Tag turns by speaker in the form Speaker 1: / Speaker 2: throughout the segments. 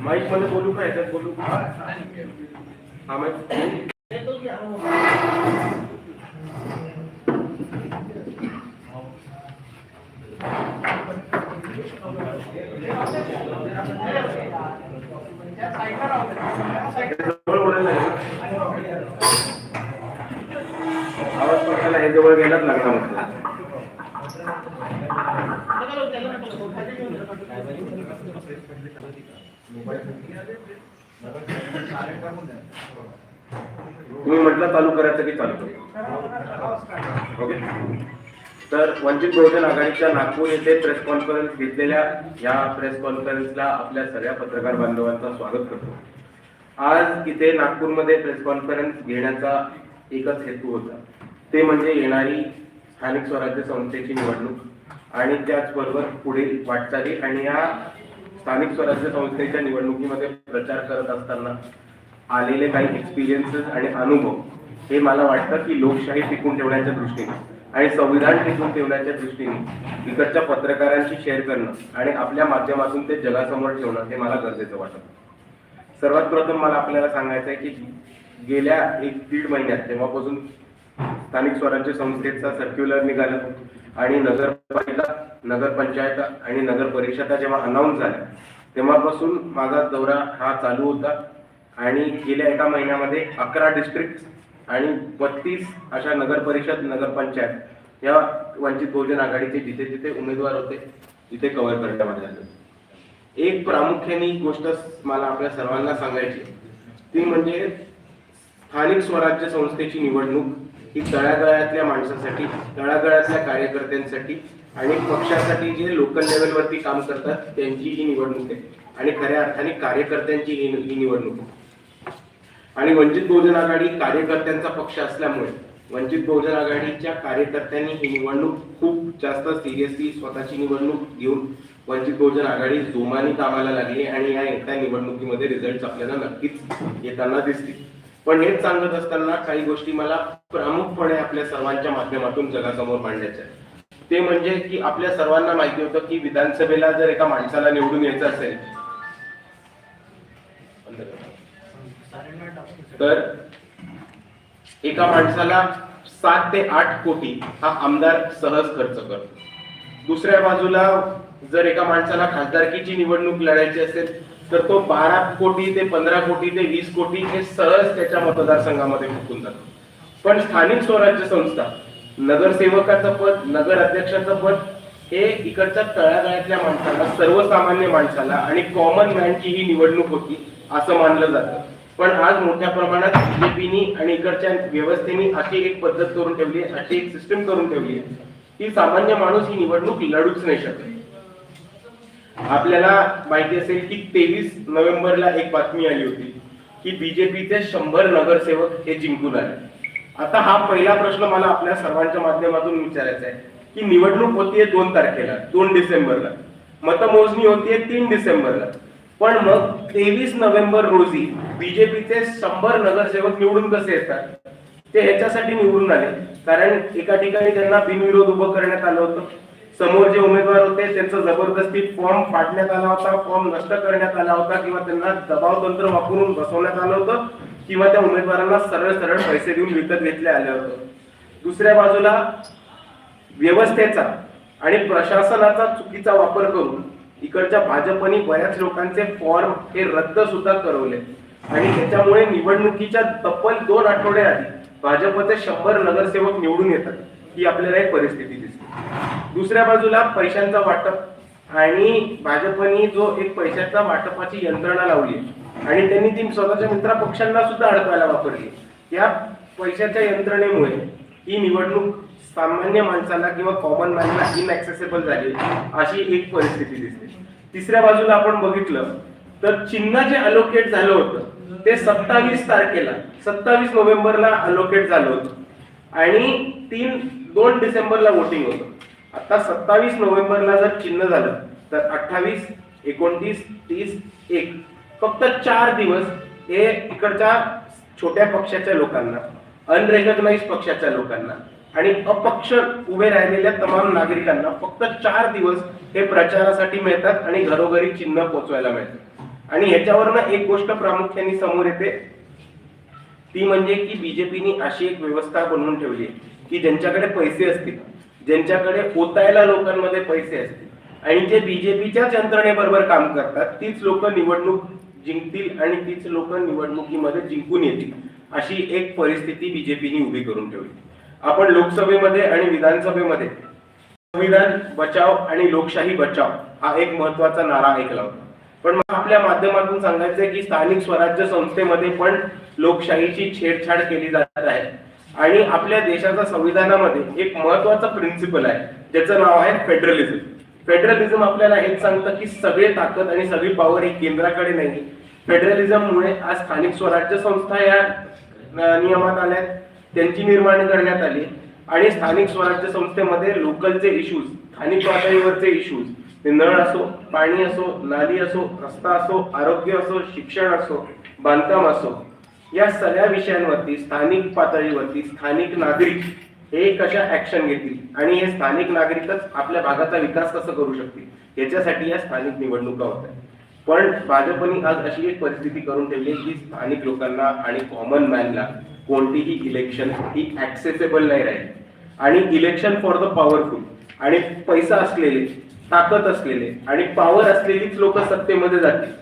Speaker 1: माईकमध्ये बोलू का याच्यात बोलू हा माईक जवळ बोलायला लागेल ना? आवाज पडायला हे जवळ गेलाच लागला म्हटलं तुम्ही म्हटलं चालू करायचं की चालू करू. ओके. तर वंचित बहुजन आघाडीच्या नागपूर येथे प्रेस कॉन्फरन्स घेतलेल्या या प्रेस कॉन्फरन्सला आपल्या सगळ्या पत्रकार बांधवांचा स्वागत करतो. आज इथे नागपूरमध्ये प्रेस कॉन्फरन्स घेण्याचा एकच हेतू होता. ते म्हणजे येणारी स्थानिक स्वराज्य संस्थेची निवडणूक आणि त्याचबरोबर पुढील वाटचाली आणि या स्थानिक स्वराज्य संस्थेच्या निवडणुकीमध्ये प्रचार करत असताना आलेले काही एक्सपिरियन्सेस आणि अनुभव हे मला वाटतं की लोकशाही टिकून ठेवण्याच्या दृष्टीने आणि संविधान टिकून ठेवण्याच्या दृष्टीने इकडच्या पत्रकारांशी शेअर करणं आणि आपल्या माध्यमातून ते जगासमोर ठेवणं हे मला गरजेचं वाटतं. सर्वात प्रथम मला आपल्याला सांगायचं आहे की गेल्या एक दीड महिन्यात तेव्हापासून स्थानिक स्वराज्य संस्थेचा सर्क्युलर निघाला आणि नगरपालिका नगरपंचायत आणि नगर परिषदा जेव्हा अनाऊन्स झाल्या तेव्हापासून माझा दौरा हा चालू होता. आणि गेल्या एका महिन्यामध्ये अकरा डिस्ट्रिक्ट आणि बत्तीस अशा नगर परिषद नगरपंचायत या वंचित बहुजन आघाडीचे जिथे जिथे उमेदवार होते तिथे कव्हर करण्यामध्ये आले एक प्रामुख्याने गोष्ट मला आपल्या सर्वांना सांगायची ती म्हणजे स्थानिक स्वराज्य संस्थेची निवडणूक ही तळागाळातल्या माणसासाठी तळागाळातल्या कार्यकर्त्यांसाठी आणि पक्षासाठी जे लोकल लेवलवरती काम करतात त्यांची ही निवडणूक आहे. आणि खऱ्या अर्थाने कार्यकर्त्यांची ही ही निवडणूक आहे. आणि वंचित बहुजन आघाडी कार्यकर्त्यांचा पक्ष असल्यामुळे वंचित बहुजन आघाडीच्या कार्यकर्त्यांनी ही निवडणूक खूप जास्त सिरियसली स्वतःची निवडणूक घेऊन वंचित बहुजन आघाडी जोमाने कामाला लागली आणि या येत्या निवडणुकीमध्ये रिझल्ट आपल्याला नक्कीच येताना दिसतील. पण हेच सांगत असताना काही गोष्टी मला प्रामुखपणे आपल्या सर्वांच्या माध्यमातून जगासमोर मांडायच्या आहेत. ते म्हणजे की आपल्या सर्वांना माहिती होतं की विधानसभेला जर एका माणसाला निवडून यायचं असेल तर एका माणसाला सात ते आठ कोटी हा आमदार सहज खर्च करतो. दुसऱ्या बाजूला जर एका माणसाला खासदारकीची निवडणूक लढायची असेल तर तो बारा कोटी ते पंधरा कोटी ते वीस कोटी हे सहज त्याच्या मतदारसंघामध्ये फुकून जातो. पण स्थानिक स्वराज्य संस्था नगरसेवकाचं पद नगर अध्यक्षाचं पद हे इकडच्या तळागाळातल्या माणसाला सर्वसामान्य माणसाला आणि कॉमन मॅनची ही निवडणूक होती असं मानलं जातं. पण आज मोठ्या प्रमाणात बीजेपीनी आणि इकडच्या व्यवस्थेने अशी एक पद्धत करून ठेवली आहे अशी एक सिस्टम करून ठेवली आहे की सामान्य माणूस ही निवडणूक लढूच नाही शकत. आपल्याला माहिती असेल की तेवीस नोव्हेंबरला एक बातमी आली होती की बीजेपीचे शंभर नगरसेवक हे जिंकून आले. आता हा पहिला प्रश्न मला आपल्या सर्वांच्या माध्यमातून विचारायचा आहे की निवडणूक होतीये दोन तारखेला दोन डिसेंबरला. मतमोजणी होतीये तीन डिसेंबरला. पण मग तेवीस नोव्हेंबर रोजी बीजेपीचे शंभर नगरसेवक निवडून कसे येतात? ते ह्याच्यासाठी निवडून आले. कारण एका ठिकाणी त्यांना बिनविरोध उभं करण्यात आलं होतं. समोर जे उमेदवार होते त्यांचा जबरदस्ती फॉर्म फाडण्यात आला होता फॉर्म नष्ट करण्यात आला होता किंवा त्यांना दबाव तंत्र वापरून बसवण्यात आलं होतं. किंवा त्या उमेदवारांना सरळ सरळ पैसे देऊन विकत घेतले आले होते दुसऱ्या बाजूला व्यवस्थेचा आणि प्रशासनाचा चुकीचा वापर करून इकडच्या भाजपने बऱ्याच लोकांचे फॉर्म हे रद्द सुद्धा करवले. आणि त्याच्यामुळे निवडणुकीच्या तब्बल दोन आठवडे आधी भाजपचे शंभर नगरसेवक निवडून येतात. ही आपल्याला एक परिस्थिती दिसते. दुसऱ्या बाजूला पैशांचा वाटप आणि भाजपनी जो एक पैशाचा वाटपाची यंत्रणा लावली आणि त्यांनी ती स्वतःच्या मित्र पक्षांना सुद्धा अडकवायला वापरली. या पैशाच्या यंत्रणेमुळे ही निवडणूक सामान्य माणसाला किंवा कॉमन मॅनला इनऍक्सेसेबल झाली अशी एक परिस्थिती दिसते. तिसऱ्या बाजूला आपण बघितलं तर चिन्ह जे अलोकेट झालं होतं ते सत्तावीस तारखेला सत्तावीस नोव्हेंबरला अलोकेट झालं होतं. आणि तीन दोन डिसेंबरला वोटिंग होतं. आता सत्तावीस नोव्हेंबरला जर चिन्ह झालं तर अठ्ठावीस एकोणतीस तीस एक. फक्त चार दिवस हे इकडच्या छोट्या पक्षाच्या लोकांना अनरेकग्नाइज पक्षाच्या लोकांना आणि अपक्ष उभे राहिलेल्या तमाम नागरिकांना फक्त चार दिवस हे प्रचारासाठी मिळतात आणि घरोघरी चिन्ह पोचवायला मिळतात. आणि ह्याच्यावरनं एक गोष्ट प्रामुख्याने समोर येते. ती म्हणजे की बीजेपीनी अशी एक व्यवस्था बनवून ठेवली आहे की ज्यांच्याकडे पैसे असतील ज्यांच्याकडे ओतायला लोकांमध्ये पैसे असतील आणि जे बीजेपीच्याच यंत्रणेबरोबर काम करतात तीच लोक निवडणूक जिंकतील आणि तीच लोक निवडणुकीमध्ये जिंकून येतील अशी एक परिस्थिती बीजेपीने उभी करून ठेवली. आपण लोकसभेमध्ये आणि विधानसभेमध्ये संविधान बचाव आणि लोकशाही बचाव हा एक महत्त्वाचा नारा ऐकला होता. पण मग आपल्या माध्यमातून सांगायचंय की स्थानिक स्वराज्य संस्थेमध्ये पण लोकशाहीची छेडछाड केली जात आहे. आणि आपल्या देशाच्या संविधानामध्ये एक महत्त्वाचा प्रिन्सिपल आहे ज्याचं नाव आहे फेडरलिझम फेडरलिझम आपल्याला हेच सांगतं की सगळे ताकद आणि सगळी पॉवर ही केंद्राकडे नाही. फेडरलिझममुळे आज स्थानिक स्वराज्य संस्था या नियमात आल्या त्यांची निर्माण करण्यात आली. आणि स्थानिक स्वराज्य संस्थेमध्ये लोकलचे इश्यूज स्थानिक पातळीवरचे इश्यूज ते नळ असो पाणी असो नाली असो रस्ता असो आरोग्य असो शिक्षण असो बांधकाम असो या सगळ्या विषयांवरती स्थानिक पातळीवरती स्थानिक नागरिक हे कशा ऍक्शन घेतील? आणि हे स्थानिक नागरिकच आपल्या भागाचा विकास कसं करू शकतील? याच्यासाठी या स्थानिक निवडणुका होत्या पण भाजपने आज अशी एक परिस्थिती करून ठेवली की स्थानिक लोकांना आणि कॉमन मॅनला कोणतीही इलेक्शन ही ऍक्सेसेबल नाही राहील. आणि इलेक्शन फॉर द पॉवरफुल आणि पैसा असलेले ताकद असलेले आणि पॉवर असलेलीच लोक सत्तेमध्ये जातील.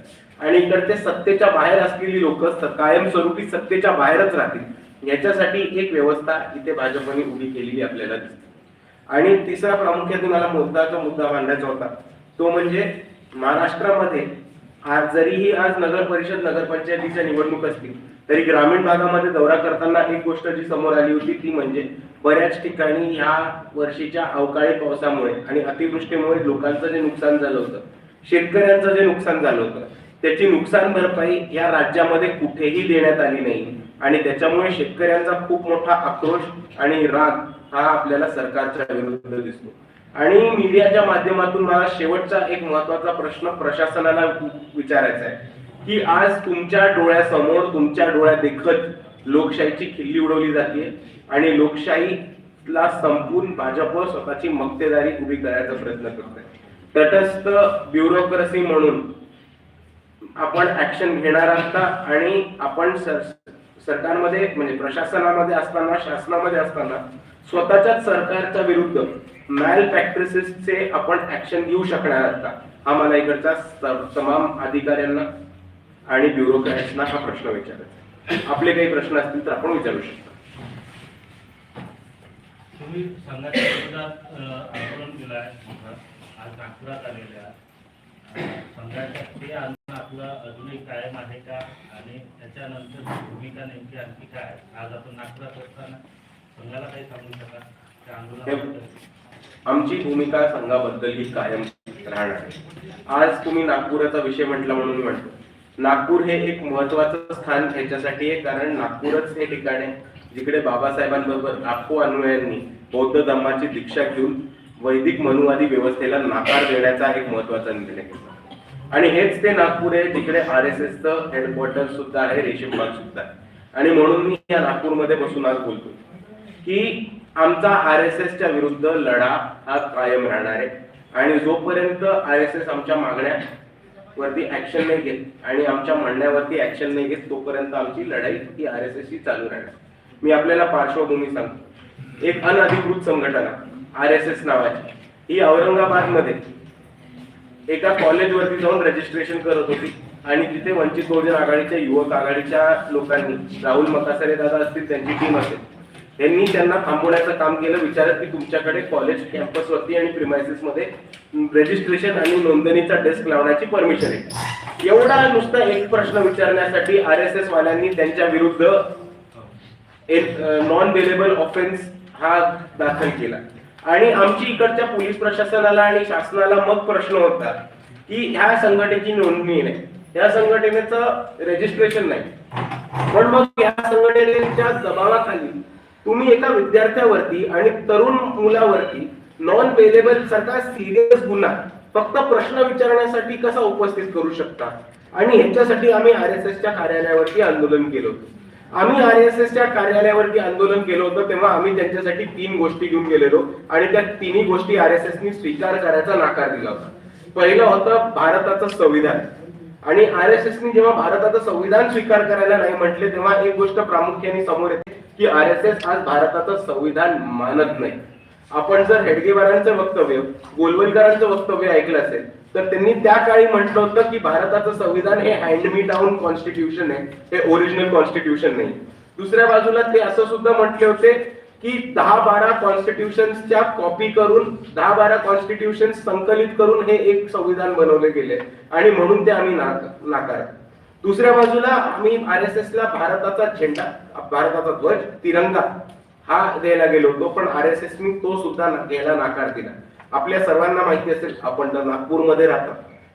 Speaker 1: आणि इकडचे सत्तेच्या बाहेर असलेली लोक कायमस्वरूपी सत्तेच्या बाहेरच राहतील. याच्यासाठी एक व्यवस्था इथे भाजपने उभी केलेली आपल्याला दिसते. आणि तिसरा प्रामुख्याने मला मुद्दाचा मुद्दा मांडायचा होता. तो म्हणजे महाराष्ट्रामध्ये आज जरीही आज नगर परिषद नगरपंचायतीच्या निवडणूक असतील तरी ग्रामीण भागामध्ये दौरा करताना एक गोष्ट जी समोर आली होती ती म्हणजे बऱ्याच ठिकाणी ह्या वर्षीच्या अवकाळी पावसामुळे आणि अतिवृष्टीमुळे लोकांचं जे नुकसान झालं होतं शेतकऱ्यांचं जे नुकसान झालं होतं त्याची नुकसान भरपाई या राज्यामध्ये कुठेही देण्यात आली नाही. आणि त्याच्यामुळे शेतकऱ्यांचा खूप मोठा आक्रोश आणि राग हा आपल्याला सरकारच्या विरुद्ध दिसतो. आणि मीडियाच्या माध्यमातून मला शेवटचा एक महत्त्वाचा प्रश्न प्रशासनाला विचारायचा आहे की आज तुमच्या डोळ्यासमोर तुमच्या डोळ्या देखत लोकशाहीची खिल्ली उडवली जाते आणि लोकशाहीला संपून भाजप स्वतःची मक्तेदारी उभी करायचा प्रयत्न करत आहे तटस्थ ब्युरोक्रेसी म्हणून आपण ऍक्शन घेणार असता आणि आपण सरकारमध्ये म्हणजे प्रशासनामध्ये असताना शासनामध्ये असताना स्वतःच्याच सरकारच्या विरुद्ध मॅल प्रॅक्टिसेसचे आपण ऍक्शन घेऊ शकणार आता हा मला इकडच्या तमाम अधिकाऱ्यांना आणि ब्युरोक्रॅट्सना हा प्रश्न विचारायचा आपले काही प्रश्न असतील तर आपण विचारू शकतो.
Speaker 2: तुम्ही संघाच्या विरोधात आंदोलन केलं आहे आज नागपुरात आलेल्या संघाच्या आपलं अजूनही कायम आहे का? आणि त्याच्यानंतर भूमिका नेमकी आणखी काय? आहे? आज आपण नागपुरात असताना संघाला काही सांगू शकाल? त्या आंदोलनाबद्दल?
Speaker 1: आमची भूमिका संघाबद्दल ही कायम राहणार आहे. आज तुम्ही नागपुराचा विषय म्हटला म्हणून म्हणतो. नागपूर हे एक महत्वाचं स्थान ह्याच्यासाठी आहे कारण नागपूरच हे ठिकाण आहे जिकडे बाबासाहेबांबरोबर लाखो अनुयायांनी बौद्ध धर्माची दीक्षा घेऊन वैदिक मनुवादी व्यवस्थेला नाकार देण्याचा एक महत्त्वाचा निर्णय घेतला. आणि हेच ते नागपूर आहे तिकडे आर एस एसचं हेडक्वार्टर सुद्धा आहे रेशीमबाग सुद्धा आहे. आणि म्हणून मी या नागपूरमध्ये बसून आज बोलतो की आमचा आर एस एसच्या विरुद्ध लढा हा कायम राहणार आहे. आणि जोपर्यंत आर एस एस आमच्या मागण्यावरती ऍक्शन नाही घेत आणि आमच्या म्हणण्यावरती ऍक्शन नाही घेत तोपर्यंत आमची लढाई ही आर एस एस ची चालू राहणार. मी आपल्याला पार्श्वभूमी सांगतो. एक अनधिकृत संघटना आर एस एस नावाची. ही औरंगाबादमध्ये एका कॉलेजवरती जाऊन रजिस्ट्रेशन करत होती. आणि तिथे वंचित बहुजन आघाडीच्या युवक आघाडीच्या लोकांनी राहुल मकासरे दादा असतील त्यांची टीम असेल. त्यांनी त्यांना थांबवण्याचं काम केलं. विचारत की तुमच्याकडे कॉलेज कॅम्पस वरती आणि प्रिमायसेस मध्ये रजिस्ट्रेशन आणि नोंदणीचा डेस्क लावण्याची परमिशन आहे. एवढा नुसता एक प्रश्न विचारण्यासाठी आर एस एस वाल्यांनी त्यांच्या विरुद्ध एक नॉन बेलेबल ऑफेन्स हा दाखल केला. आणि आमची इकडच्या पोलीस प्रशासनाला आणि शासनाला मग प्रश्न होता की ह्या संघटनेची नोंदणी नाही. या संघटनेचं रजिस्ट्रेशन नाही. पण मग या संघटनेच्या दबावाखाली तुम्ही एका विद्यार्थ्यावरती आणि तरुण मुलावरती नॉन बेलेबल सारखा सिरियस गुन्हा फक्त प्रश्न विचारण्यासाठी कसा उपस्थित करू शकता? आणि ह्याच्यासाठी आम्ही आर एस एसच्या कार्यालयावरती आंदोलन केलं होतं. आम्ही आर एस एसच्या कार्यालयावरती आंदोलन केलं होतं तेव्हा आम्ही त्यांच्यासाठी तीन गोष्टी घेऊन गेलेलो आणि त्या तिन्ही गोष्टी आर एस एसनी स्वीकार करायचा नाकार दिला होता. पहिलं होतं भारताचं संविधान. आणि आर एस एसनी जेव्हा भारताचं संविधान स्वीकार करायला नाही म्हटले तेव्हा एक गोष्ट प्रामुख्याने समोर येते की आर एस एस आज भारताचं संविधान मानत नाही. आपण जर हेडगेवारांचं वक्तव्य गोलवलकरांचं वक्तव्य ऐकलं असेल तर त्यांनी त्या काळी म्हटलं होतं की भारताचं संविधान हे हँड मी डाऊन कॉन्स्टिट्यूशन आहे. हे ओरिजिनल कॉन्स्टिट्यूशन नाही. दुसऱ्या बाजूला ते असं सुद्धा म्हटले होते की दहा बारा कॉन्स्टिट्यूशनच्या कॉपी करून दहा बारा कॉन्स्टिट्यूशन संकलित करून हे एक संविधान बनवले गेले. आणि म्हणून ते आम्ही नाकार. दुसऱ्या बाजूला आम्ही आर एस एस ला भारताचा झेंडा भारताचा ध्वज तिरंगा हा द्यायला गेलो होतो पण आर एस एसनी तो सुद्धा घ्यायला नाकार दिला. आपल्या सर्वांना माहिती असेल आपण तर नागपूरमध्ये राहतो.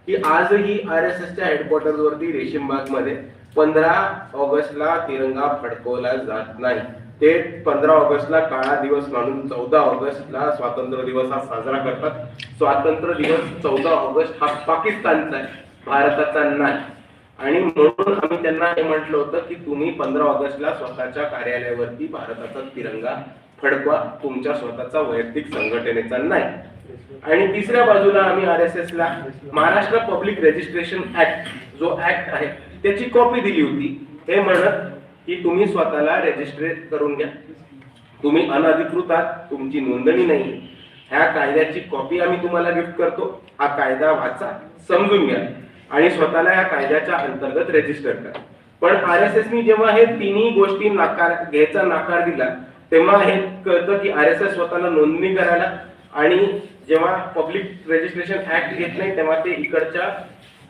Speaker 1: की आजही आर एस एसच्या हेडक्वार्टर्स वरती रेशीमबागमध्ये पंधरा ऑगस्टला तिरंगा फडकवला जात नाही. ते पंधरा ऑगस्टला काळा दिवस मानून चौदा ऑगस्टला स्वातंत्र्य दिवस हा साजरा करतात. स्वातंत्र्य दिवस चौदा ऑगस्ट हा पाकिस्तानचा आहे भारताचा नाही. आणि म्हणून आम्ही त्यांना हे म्हटलं होतं की तुम्ही पंधरा ऑगस्टला स्वतःच्या कार्यालयावरती भारताचा तिरंगा फडकवा तुमच्या स्वतःचा वैयक्तिक संघटनेचा नाही. आणि तिसऱ्या बाजूला आम्ही आर एस एस ला महाराष्ट्र पब्लिक रजिस्ट्रेशन ऍक्ट जो ऍक्ट आहे त्याची कॉपी दिली होती. हे म्हणत की तुम्ही स्वतःला रेजिस्ट्रेट करून घ्या. तुम्ही अनधिकृत आहात तुमची नोंदणी नाही. ह्या कायद्याची कॉपी आम्ही तुम्हाला गिफ्ट करतो. हा कायदा वाचा समजून घ्या आणि स्वतःला या कायद्याच्या अंतर्गत रजिस्टर करा. पण आर एस एसनी जेव्हा हे तिन्ही गोष्टी नाकार घ्यायचा नाकार दिला तेव्हा हे कळतं की आर एस एस स्वतःला नोंदणी करायला आणि जेव्हा पब्लिक रजिस्ट्रेशन ऍक्ट घेत नाही तेव्हा ते इकडच्या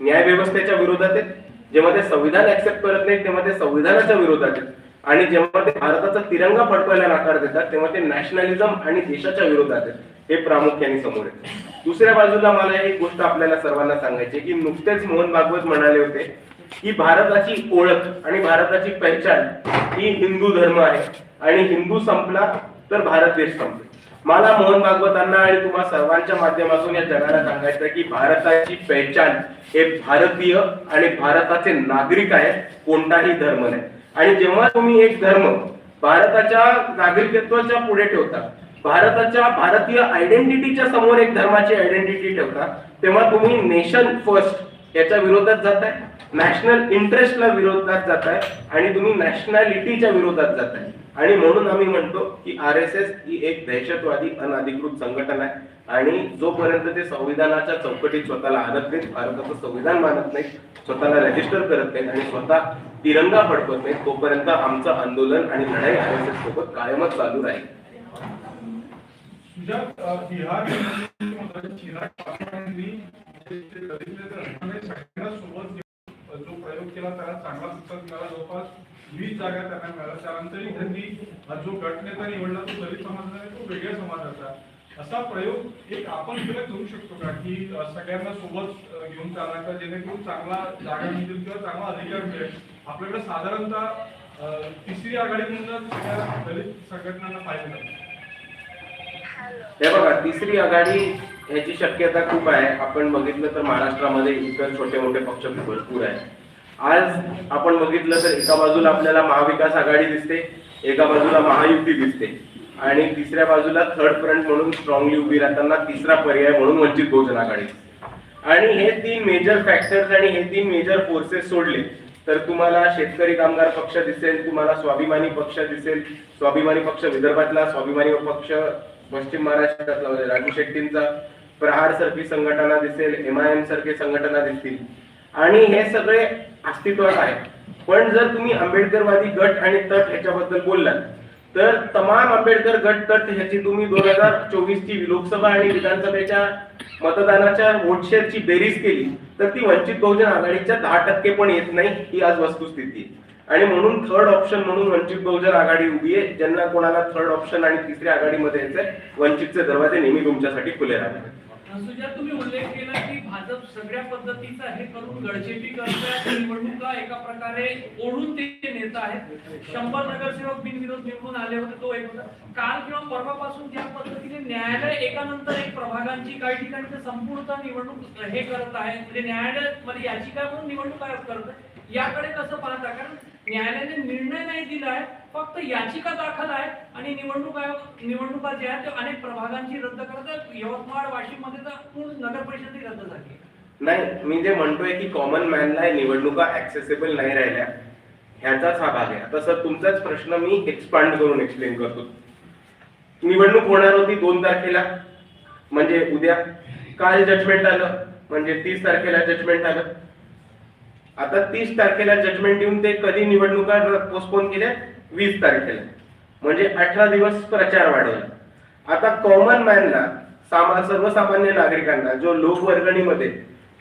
Speaker 1: न्याय व्यवस्थेच्या विरोधात आहेत. जेव्हा ते संविधान ऍक्सेप्ट करत नाही तेव्हा ते संविधानाच्या विरोधात आहेत. आणि जेव्हा ते भारताचा तिरंगा फडकवायला नकार देतात तेव्हा ते नॅशनलिझम आणि देशाच्या विरोधात आहेत. हे प्रामुख्याने समोर येते दुसऱ्या बाजूला मला एक गोष्ट आपल्याला सर्वांना सांगायची की नुकतेच मोहन भागवत म्हणाले होते की भारताची ओळख आणि भारताची पहचान ही हिंदू धर्म आहे. आणि हिंदू संपला तर भारत देश संपला. मला मोहन भागवतांना आणि तुम्हा सर्वांच्या माध्यमातून या जगाला सांगायचं की भारताची पहचान हे भारतीय आणि भारताचे नागरिक आहे कोणताही धर्म नाही. आणि जेव्हा तुम्ही एक धर्म भारताच्या नागरिकत्वाच्या पुढे ठेवता भारताच्या भारतीय आयडेंटिटीच्या समोर एक धर्माची आयडेंटिटी ठेवता तेव्हा तुम्ही नेशन फर्स्ट याच्या विरोधात जात आहे. नॅशनल इंटरेस्टला विरोधात जात आहे आणि तुम्ही नॅशनॅलिटीच्या विरोधात जात आहे. आणि म्हणून आम्ही म्हणतो की आर एस एस ही एक दहशतवादी अनधिकृत संघटन आहे. आणि जोपर्यंत ते संविधानाच्या चौकटीत स्वतःला आणत नाहीत भारताचं संविधान मानत नाही स्वतःला रजिस्टर करत नाहीत आणि स्वतः तिरंगा फडकत नाहीत तोपर्यंत आमचं आंदोलन आणि लढाई आर एस एस सोबत कायमच चालू राहील.
Speaker 3: बिहार सोबत जो प्रयोग केला त्याला चांगला प्रतिसाद मिळाला. जवळपास वीस जागा त्यांना मिळाल्या. त्यानंतरही त्यांनी जो गटनेता निवडला तो दलित समाजाचा तो वेगळ्या समाजाचा असा प्रयोग एक आपण सुद्धा करू शकतो का? की सगळ्यांना सोबत घेऊन चालायचा जेणेकरून चांगला जागा मिळतील किंवा चांगला अधिकार मिळेल. आपल्याकडे साधारणतः तिसरी आघाडीमधूनच सगळ्या दलित संघटनांना पाहिजे
Speaker 1: हे बघा तिसरी आघाडी ह्याची शक्यता खूप आहे. आपण बघितलं तर महाराष्ट्रामध्ये इतर छोटे मोठे पक्ष भरपूर आहे आज आपण बघितलं तर एका बाजूला आपल्याला महाविकास आघाडी दिसते एका बाजूला महायुती दिसते आणि तिसऱ्या बाजूला थर्ड फ्रंट म्हणून स्ट्रॉंगली उभी राहताना तिसरा पर्याय म्हणून वंचित बहुजन आघाडी आणि हे तीन मेजर फॅक्टर्स आणि हे तीन मेजर फोर्सेस सोडले तर तुम्हाला शेतकरी कामगार पक्ष दिसेल तुम्हाला स्वाभिमानी पक्ष दिसेल. स्वाभिमानी पक्ष विदर्भातला स्वाभिमानी पक्ष पश्चिम महाराष्ट्रातला म्हणजे राजू शेट्टींचा. प्रहार सारखी संघटना दिसेल एम आय एम सारखी संघटना दिसतील. आणि हे सगळे अस्तित्वात आहे पण जर तुम्ही आंबेडकरवादी गट आणि तट ह्याच्याबद्दल बोललात तर तमाम आंबेडकर गट तट ह्याची तुम्ही दोन हजार चोवीस ची लोकसभा आणि विधानसभेच्या मतदानाच्या वोटशेअरची बेरीज केली तर ती वंचित बहुजन आघाडीच्या दहा टक्के पण येत नाही ही आज वस्तुस्थिती. आणि म्हणून थर्ड ऑप्शन म्हणून वंचित बहुजन आघाडी उभी आहे ज्यांना कोणाला थर्ड ऑप्शन आणि तिसऱ्या आघाडीमध्ये यायचंय वंचितचे दरवाजे नेहमी तुमच्यासाठी खुले राहणार
Speaker 4: सुजा तुम्ही उल्लेख केला की भाजप सगळ्या पद्धतीचा हे करून गडचेपी करतात निवडणुका एका प्रकारे ओढून ते नेता आहेत. शंभर नगरसेवक बिनविरोध निवडून आले होते तो एक होता. काल किंवा परवापासून ज्या पद्धतीने न्यायालय एकानंतर एक प्रभागांची काही ठिकाणी संपूर्ण निवडणूक हे करत आहे म्हणजे न्यायालयमध्ये याचिका म्हणून निवडणूक आयोग करत आहे याकडे कसं पाहता? कारण न्यायालयाने निर्णय नाही दिलाय फक्त याचिका दाखल आहे आणि निवडणूक आयोग निवडणुका ज्या आहेत त्या अनेक प्रभागांची रद्द करत यवतमाळ वाशिममध्ये तर पूर्ण नगर परिषद रद्द झाली
Speaker 1: नाही मी जे म्हणतोय की कॉमन मॅनला निवडणुका ऍक्सेसिबल नाही राहिल्या ह्याचाच हा भाग आहे. आता सर तुमचाच प्रश्न मी एक्सपांड करून एक्सप्लेन करतो. निवडणूक होणार होती दोन तारखेला म्हणजे उद्या. काल जजमेंट आलं म्हणजे तीस तारखेला जजमेंट आलं. आता तीस तारखेला जजमेंट येऊन ते कधी निवडणुका पोस्टपोन केल्या? वीस तारखेला. म्हणजे अठरा दिवस प्रचार वाढेल. आता कॉमन मॅनला सामा सर्वसामान्य नागरिकांना जो लोकवर्गणीमध्ये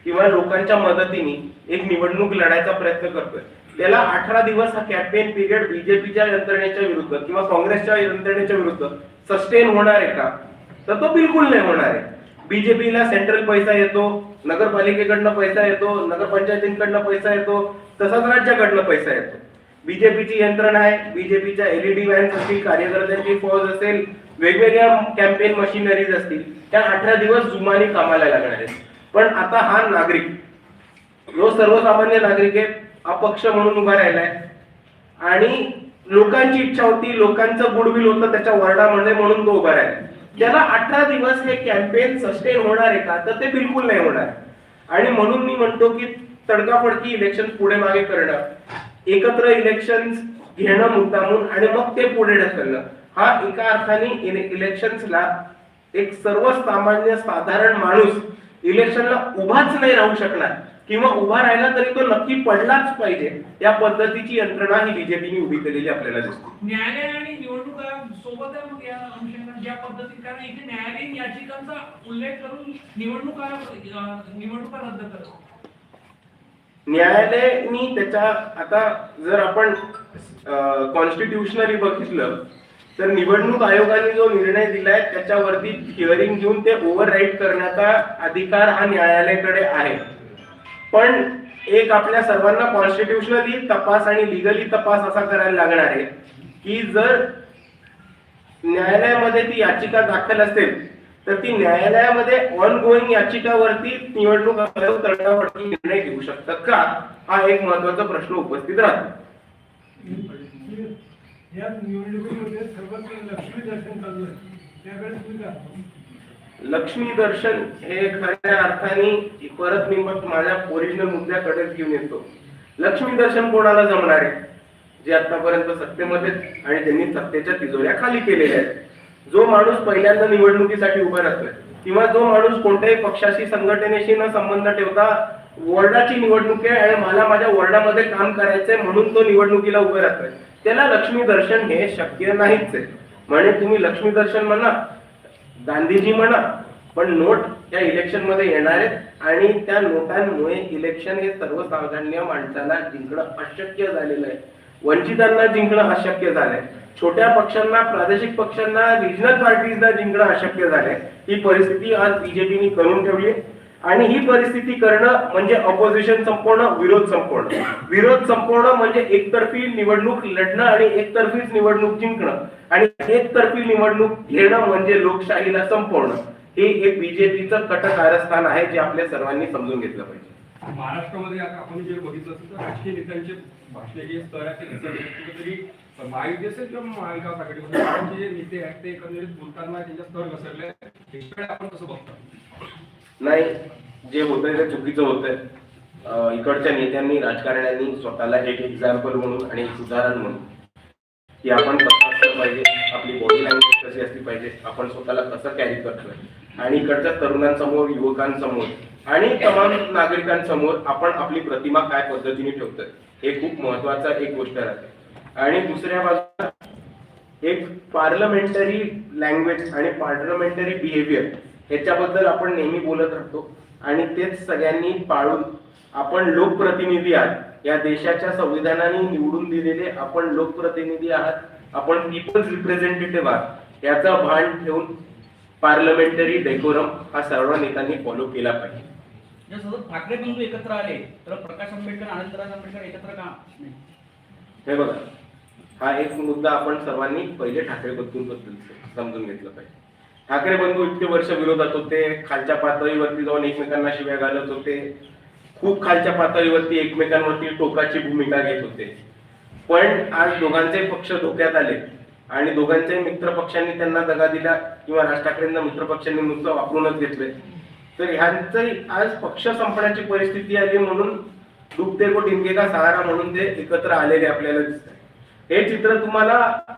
Speaker 1: किंवा लोकांच्या मदतीने एक निवडणूक लढायचा प्रयत्न करतोय त्याला अठरा दिवस हा कॅम्पेन पिरियड बीजेपीच्या यंत्रणेच्या विरुद्ध किंवा काँग्रेसच्या यंत्रणेच्या विरुद्ध सस्टेन होणार आहे का? तर तो बिलकुल नाही होणार आहे. बीजेपीला सेंट्रल पैसा येतो नगरपालिकेकडनं पैसा येतो नगरपंचायतींकडनं पैसा येतो तसाच राज्याकडनं पैसा येतो. बीजेपीची यंत्रणा आहे बीजेपीच्या एलईडी व्हॅन्स असतील कार्यकर्त्यांची फौज असेल वेगवेगळ्या कॅम्पेन मशिनरीज असतील त्या अठरा दिवस जुमानी कामाला लागणार आहेत. पण आता हा नागरिक जो सर्वसामान्य नागरिक आहे अपक्ष म्हणून उभा राहिलाय. आणि लोकांची इच्छा होती लोकांचं गुडविल होतं त्याच्या वॉर्डामध्ये म्हणून तो उभा राहिला त्याला अठरा दिवस हे कॅम्पेन सस्टेन होणार आहे का तर ते बिलकुल नाही होणार. आणि म्हणून मी म्हणतो की तडकाफडकी इलेक्शन पुढे मागे करणं एकत्र इलेक्शन घेणं मुद्दामून आणि मग ते पुढे ढकलणं हा एका अर्थाने इलेक्शन्सला एक सर्वसामान्य साधारण माणूस इलेक्शनला उभाच नाही राहू शकणार. किंवा उभा राहिला तरी तो नक्की पडलाच पाहिजे. या पद्धतीची यंत्रणा ही बीजेपीने उभी केलेली आपल्याला दिसते.
Speaker 4: न्यायालय आणि निवडणूक सोबत आहे मग या अनुषंगाने ज्या पद्धतीने कारण इथे न्यायालयीन याचिकांचा उल्लेख करून निवडणूक निवडणुका रद्द करतो.
Speaker 1: न्यायालयाने त्याच्या आता जर आपण कॉन्स्टिट्युशनली बघितलं तर निवडणूक आयोगाने जो निर्णय दिलाय त्याच्यावरती हिअरिंग घेऊन ते ओव्हर करण्याचा अधिकार हा न्यायालयाकडे आहे. पण एक आपल्या सर्वांना कॉन्स्टिट्युशनली तपास आणि लिगली तपास असा करायला लागणार आहे की जर न्यायालयामध्ये ती याचिका दाखल असेल तर ती न्यायालयामध्ये ऑन गोईंग याचिकावरती निवडणूक आयोग तडकाफडकी निर्णय घेऊ शकतात का? हा एक महत्त्वाचा प्रश्न उपस्थित राहतो.
Speaker 3: या निवडणुकीमध्ये सर्वात लक्ष्मी दर्शन चालू आहे त्याकडे तुम्ही
Speaker 1: लक्ष्मी दर्शन हे खऱ्या अर्थाने परत मी मग माझ्या ओरिजिनल मुद्द्याकडेच घेऊन येतो. लक्ष्मी दर्शन कोणाला जमणार आहे? जे आतापर्यंत सत्तेमध्ये आणि ज्यांनी सत्तेच्या तिजोऱ्या खाली केलेल्या आहेत. जो माणूस पहिल्यांदा निवडणुकीसाठी उभा राहतोय. किंवा जो माणूस कोणत्याही पक्षाशी संघटनेशी न संबंध ठेवता वॉर्डाची निवडणूक आहे आणि मला माझ्या वॉर्डामध्ये काम करायचंय म्हणून तो निवडणुकीला उभे राहतोय. त्याला लक्ष्मी दर्शन हे शक्य नाहीच आहे. म्हणजे तुम्ही लक्ष्मी दर्शन म्हणा गांधीजी म्हणा पण नोट त्या इलेक्शनमध्ये येणार आहेत आणि त्या नोटांमुळे इलेक्शन हे सर्वसाधारण माणसाला जिंकणं अशक्य झालेलं आहे. वंचितांना जिंकणं अशक्य झालंय. छोट्या पक्षांना प्रादेशिक पक्षांना रिजनल पार्टीजना जिंकणं अशक्य झालंय. ही परिस्थिती आज बीजेपीने करून ठेवली आणि ही परिस्थिती करणं म्हणजे अपोजिशन संपवणं विरोध संपवणं. विरोध संपवणं म्हणजे एकतर्फी निवडणूक लढणं आणि एकतर्फीच निवडणूक जिंकणं. आणि एकतर्फी निवडणूक घेणं म्हणजे लोकशाहीला संपवणं. हे एक बीजेपीचं कट कारस्थान आहे जे आपल्या सर्वांनी समजून घेतलं पाहिजे.
Speaker 5: महाराष्ट्रामध्ये आपण जे बघितलं तर राजकीय नेत्यांचे भाषणे स्तर आहे ते असेल किंवा महाविकास म्हणजे आघाडी जे नेते आहेत ते एकंदरीत बोलताना त्यांच्या स्तर घसरले आपण कसं बघतो?
Speaker 1: नाही जे होतंय ते चुकीचं होतंय. आहे इकडच्या नेत्यांनी राजकारण्यांनी स्वतःला एक एक्झाम्पल म्हणून आणि एक उदाहरण म्हणून की आपण कसं असलं पाहिजे आपली बॉडी लँग्वेज कशी असली पाहिजे आपण स्वतःला कसं कॅरी करतोय. आणि इकडच्या तरुणांसमोर युवकांसमोर आणि तमाम नागरिकांसमोर आपण आपली प्रतिमा काय पद्धतीने ठेवतोय हे खूप महत्त्वाचा एक गोष्ट राहते. आणि दुसऱ्या बाजूला एक पार्लमेंटरी लँग्वेज आणि पार्लमेंटरी बिहेवियर ह्याच्याबद्दल आपण नेहमी बोलत राहतो. आणि तेच सगळ्यांनी पाळून आपण लोकप्रतिनिधी आहात. या देशाच्या संविधानाने निवडून दिलेले आपण लोकप्रतिनिधी आहात. आपण पीपल्स रिप्रेझेंटेटिव्ह आहात. याचा भान ठेवून पार्लमेंटरी डेकोरम हा सर्व नेत्यांनी फॉलो केला पाहिजे.
Speaker 6: जर सतत ठाकरे बंधू एकत्र आले तर प्रकाश आंबेडकर आनंदराज आंबेडकर एकत्र का?
Speaker 1: हे बघा हा एक मुद्दा आपण सर्वांनी पहिले ठाकरे बंधूंबद्दल समजून घेतलं पाहिजे. ठाकरे बंधू इतके वर्ष विरोधात होते खालच्या पातळीवरती जाऊन एकमेकांना शिव्या घालत होते. खूप खालच्या पातळीवरती एकमेकांवरती टोकाची भूमिका घेत होते. पण आज दोघांचे पक्ष धोक्यात आले आणि दोघांचे मित्र पक्षांनी त्यांना दगा दिला किंवा राज ठाकरेंना मित्र पक्षांनी नुसतं वापरूनच घेतले. तर ह्यांचे आज पक्ष संपण्याची परिस्थिती आली म्हणून डुबते को टिंके का सहारा म्हणून ते एकत्र आलेले आपल्याला दिसतात. हे चित्र तुम्हाला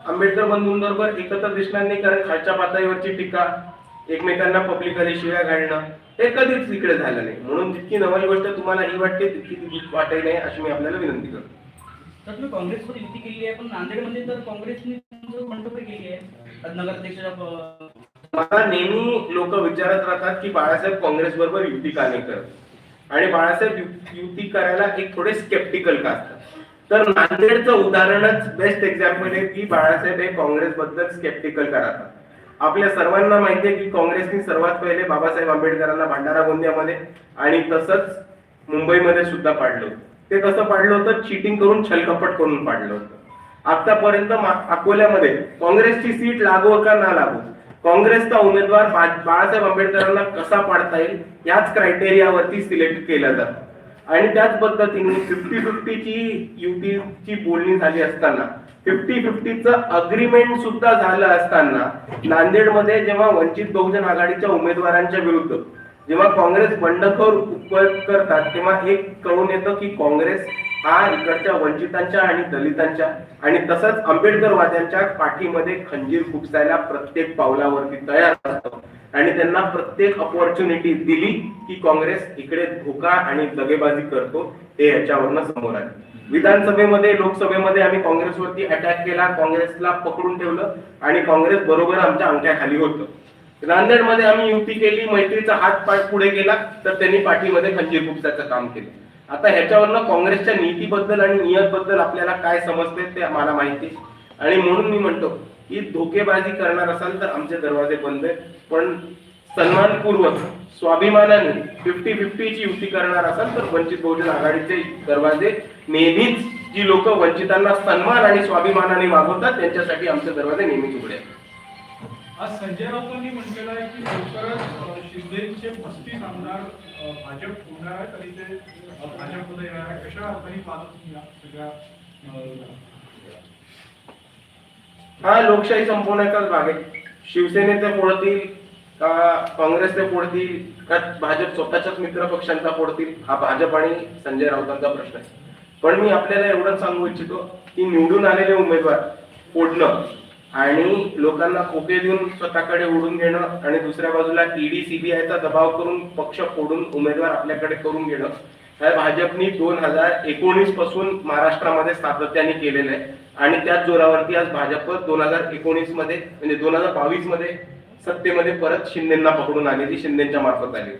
Speaker 1: आंबेडकर बंधूंबरोबर एकत्र दिसणार नाही कारण खालच्या पातळीवरची टीका एकमेकांना पब्लिकली शिव्या घालणं हे कधीच इकडे झालं नाही. म्हणून जितकी नवल गोष्ट तुम्हाला ही वाटते तितकी ती वाटत नाही अशी मी आपल्याला विनंती करतो.
Speaker 6: तर तुम्ही काँग्रेसमध्ये युती केली आहे पण नांदेडमध्ये तर काँग्रेसने तुमचं बंडखोरी केली आहे नगराध्यक्षाच्या प-
Speaker 1: मला नेहमी लोक विचारत राहतात की बाळासाहेब काँग्रेस बरोबर युती का नाही करत? आणि बाळासाहेब युती करायला एक थोडे स्केप्टिकल का असतात? तर नांदेडचं उदाहरणच बेस्ट एक्झाम्पल आहे की बाळासाहेब हे काँग्रेस बद्दल स्केप्टिकल करतात आपल्या सर्वांना माहिती आहे की काँग्रेसने सर्वात पहिले बाबासाहेब आंबेडकरांना भंडारा गोंदियामध्ये आणि तसंच मुंबईमध्ये सुद्धा पाडलं ते कसं पाडलं होतं? चिटिंग करून छलकपट करून पाडलं होतं. आतापर्यंत अकोल्यामध्ये काँग्रेसची सीट लागो का ना लागो काँग्रेसचा उमेदवार बाळासाहेब आंबेडकरांना कसा पाडता येईल याच क्रायटेरियावरती सिलेक्ट केला जातो. आणि त्याच पद्धतीने फिफ्टी फिफ्टीची युतीची बोलणी झाली असताना फिफ्टी फिफ्टीचं अग्रीमेंट सुद्धा झालं असताना नांदेडमध्ये जेव्हा वंचित बहुजन आघाडीच्या उमेदवारांच्या विरुद्ध जेव्हा काँग्रेस बंडखोर उपयोग करतात तेव्हा हे कळून येतं की काँग्रेस हा इकडच्या वंचितांच्या आणि दलितांच्या आणि तसंच आंबेडकरवाद्यांच्या पाठीमध्ये खंजीर खुपसायला प्रत्येक पावलावरती तयार असतो. आणि त्यांना प्रत्येक अपॉर्च्युनिटी दिली की काँग्रेस इकडे धोका आणि दगेबाजी करतो हे याच्यावरनं समोर आले. विधानसभेमध्ये लोकसभेमध्ये आम्ही काँग्रेसवरती अटॅक केला काँग्रेसला पकडून ठेवलं आणि काँग्रेस बरोबर आमच्या अंगठ्याखाली होतं. नांदेडमध्ये आम्ही युती केली मैत्रीचा हात पाय पुढे गेला तर त्यांनी पाठीमध्ये खंजीर गुप्ताचं काम केलं. आता ह्याच्यावरनं काँग्रेसच्या नीतीबद्दल आणि नियतबद्दल आपल्याला काय समजते ते आम्हाला माहिती. आणि म्हणून मी म्हणतो की धोकेबाजी करणार असाल तर आमचे दरवाजे बंद आहेत. पण सन्मानपूर्वक स्वाभिमानाने फिफ्टी फिफ्टीची युती करणार असाल तर वंचित बहुजन आघाडीचे दरवाजे नेहमीच जी लोक वंचितांना सन्मान आणि स्वाभिमानाने वागवतात त्यांच्यासाठी आमचे दरवाजे नेहमीच उघडे आहेत.
Speaker 3: आज संजय राऊतांनी म्हटलेलं आहे की लवकरच शिंदेचे पस्तीस आमदार भाजप होणार आहेत आणि ते भाजपमध्ये येणार आहे. कशा अर्थाने पाहतात सगळ्या
Speaker 1: हा लोकशाही संपवण्याचाच भाग आहे शिवसेनेचे फोडतील का काँग्रेसचे फोडतील का भाजप स्वतःच्याच मित्र पक्षांचा फोडतील हा भाजप आणि संजय राऊतांचा प्रश्न आहे. पण मी आपल्याला एवढंच सांगू इच्छितो की निवडून आलेले उमेदवार फोडणं आणि लोकांना खोके देऊन स्वतःकडे ओढून घेणं आणि दुसऱ्या बाजूला ईडी सीबीआयचा दबाव करून पक्ष फोडून उमेदवार आपल्याकडे करून घेणं हे भाजपनी दोन हजार एकोणीसपासून महाराष्ट्रामध्ये सातत्याने केलेलं आहे. आणि त्याच जोरावरती आज भाजप दोन हजार एकोणीसमध्ये म्हणजे दोन हजार बावीसमध्ये सत्तेमध्ये परत शिंदेना पकडून आलेली शिंदेच्या मार्फत आली.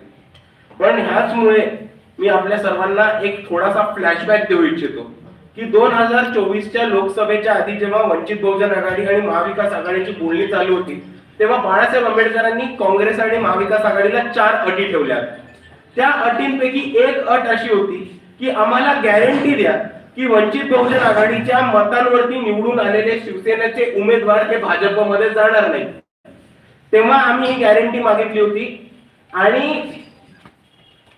Speaker 1: पण ह्याचमुळे मी आपल्या सर्वांना एक थोडासा फ्लॅशबॅक देऊ इच्छितो की दोन हजार चोवीसच्या लोकसभेच्या आधी जेव्हा वंचित बहुजन आघाडी आणि महाविकास आघाडीची बोलणी चालू होती तेव्हा बाळासाहेब आंबेडकरांनी काँग्रेस आणि महाविकास आघाडीला चार अटी ठेवल्या त्या अटींपैकी एक अट अशी होती की आम्हाला गॅरंटी द्या की वंचित बहुजन आघाडीच्या मतांवरती निवडून आलेले शिवसेनेचे उमेदवार हे भाजपमध्ये जाणार नाही तेव्हा आम्ही ही गॅरंटी मागितली होती आणि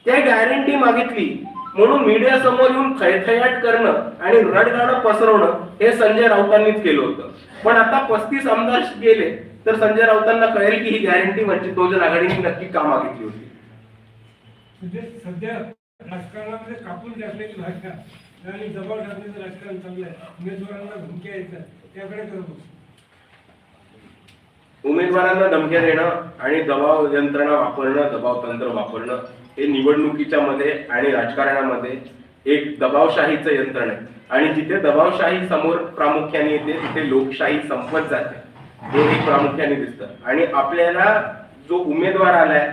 Speaker 1: त्या गॅरंटी मागितली म्हणून मीडिया समोर येऊन खैखयाट करणं आणि रडगाणं पसरवणं हे संजय राऊतांनीच केलं होतं. पण आता पस्तीस आमदार गेले तर संजय राऊतांना कळेल की ही गॅरंटी वंचित बहुजन आघाडीने नक्की का मागितली होती?
Speaker 7: म्हणजे सध्या राजकारणामध्ये कापून टाकण्याची भाषा आणि जबाब टाकण्याचं राजकारण चाललंय उमेदवारांना धमक्या यायचं त्याकडे करतो
Speaker 1: उमेदवारांना धमक्या देणं आणि दबाव यंत्रणा वापरणं दबाव तंत्र वापरणं हे निवडणुकीच्या मध्ये आणि राजकारणामध्ये एक दबावशाहीचं यंत्रण आहे. आणि जिथे दबावशाही समोर प्रामुख्याने येते तिथे लोकशाही संपत जाते. हे एक प्रामुख्याने दिसतं. आणि आपल्याला जो उमेदवार आलाय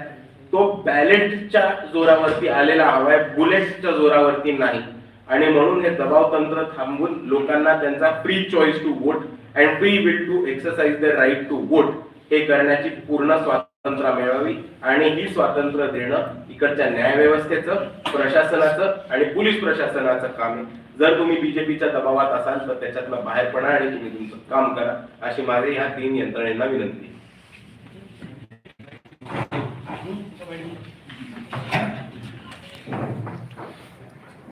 Speaker 1: तो बॅलेटच्या जोरावरती आलेला हवाय बुलेटच्या जोरावरती नाही. आणि म्हणून हे दबाव तंत्र थांबवून लोकांना त्यांचा free choice to vote and free will to exercise the right to vote हे करण्याची पूर्ण स्वातंत्र्य मिळावी आणि ही स्वातंत्र्य देणं इकडच्या न्यायव्यवस्थेचं प्रशासनाचं आणि पोलीस प्रशासनाचं काम आहे जर तुम्ही बीजेपीच्या दबावात असाल तर त्याच्यातनं बाहेर पडा आणि तुम्ही तुमचं काम करा अशी माझी ह्या तीन यंत्रणेला विनंती आहे.